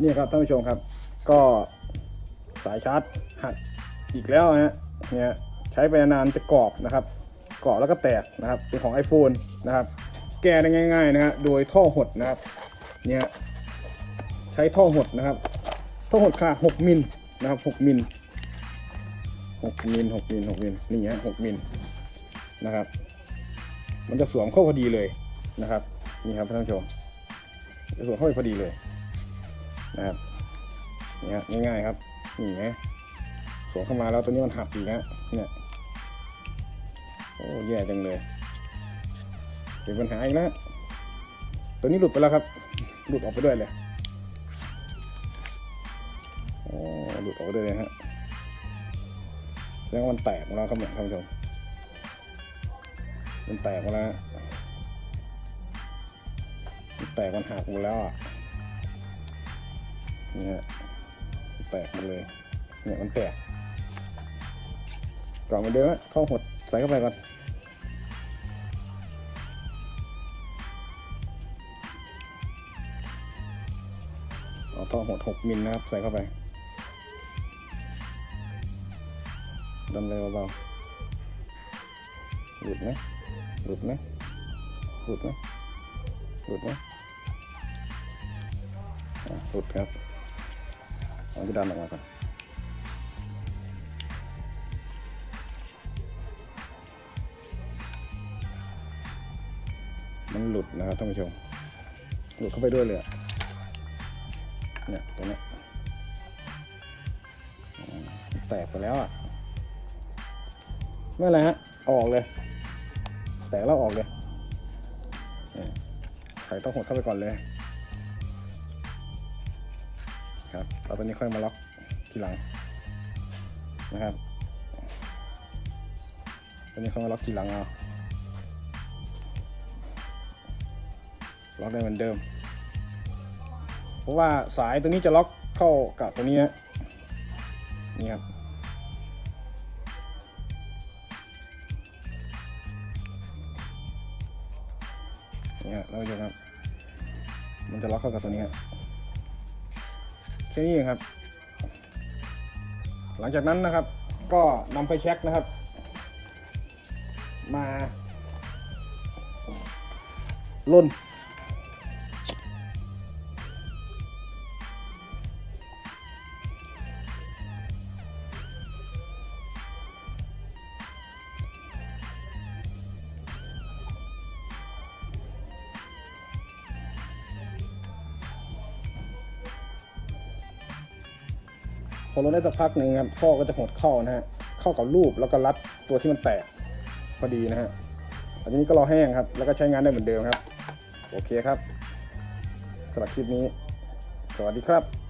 นี่ครับท่านผู้ชมครับ ก็สายชาร์จหักอีกแล้วฮะเนี่ยใช้ไปนานจะกรอบนะครับกรอบแล้วก็แตกนะครับเป็นของ iPhone นะครับ แก้ได้ง่าย ๆ นะฮะโดยท่อหดนะครับเนี่ยใช้ท่อหดนะครับ ท่อหดขนาด6มิลนะครับ6มิล6มิล6มิล6มิลนี่ฮะ6มิลนะครับ มันจะสวมเข้าพอดีเลยนะครับนี่ครับท่านผู้ชมจะสวมเข้าไปพอดีเลย นะครับเนี่ฮะง่ายๆครับนี่ไงสวมเข้ามาแล้วตัวนี้มันหักอีกนะเนี่ยโอ้แย่จังเลยเป็นปัญหาอีกแล้วตัวนี้หลุดไปแล้วครับ หลุดออกไปด้วยเลยโอ้หลุดออกไปด้วยเลยฮะแสดงว่ามันแตกมดแล้วครับเนี่ยท่านผู้ชมมันแตกมดแล้วแตกมันหักหมดแล้วอะ นี่ฮะแตกหมดเลย เนี่ยมันแตกกล่องมือนเดิมอะท่อหดใส่เข้าไปก่อนเอาท่อหดหกมิลนะครับ ใส่เข้าไปดันเลยเบาๆหลุดไหมหลุดไหมหลุดไหมหลุดไหมหลุดครับ อาที่ดันออกมาก่อนมันหลุดนะครับท่านผู้ชม หลุดเข้าไปด้วยเลยเนี่ยตัวเนี้แตกไปแล้วอะไม่เป็นไรฮะ ออกเลย แตกแล้วออกเลยเนี่ยใส่ต้องหดเข้าไปก่อนเลย ครับเอาตัวนี้ค่อยมาล็อกทีหลังนะครับตัวนี้ค่อยมาล็อกทีหลังเอาล็อกได้เหมือนเดิม เพราะว่าสายตัวนี้จะล็อกเข้ากับตัวนี้นะนี่ครับนี่ฮะเราดูครับ มันจะล็อกเข้ากับตัวนี้ครับ ค่นี้เองครับ หลังจากนั้นนะครับ ก็นำไฟแช็กนะครับ มาล่น อลงได้สักพักหนึ่งครับท่อก็จะหดเข้านะฮะเข้ากับรูปแล้วก็รัดตัวที่มันแตกพอดีนะฮะหลังจากนี้ก็รอแห้งครับ แล้วก็ใช้งานได้เหมือนเดิมครับ โอเคครับสำหรับคลิปนี้ สวัสดีครับ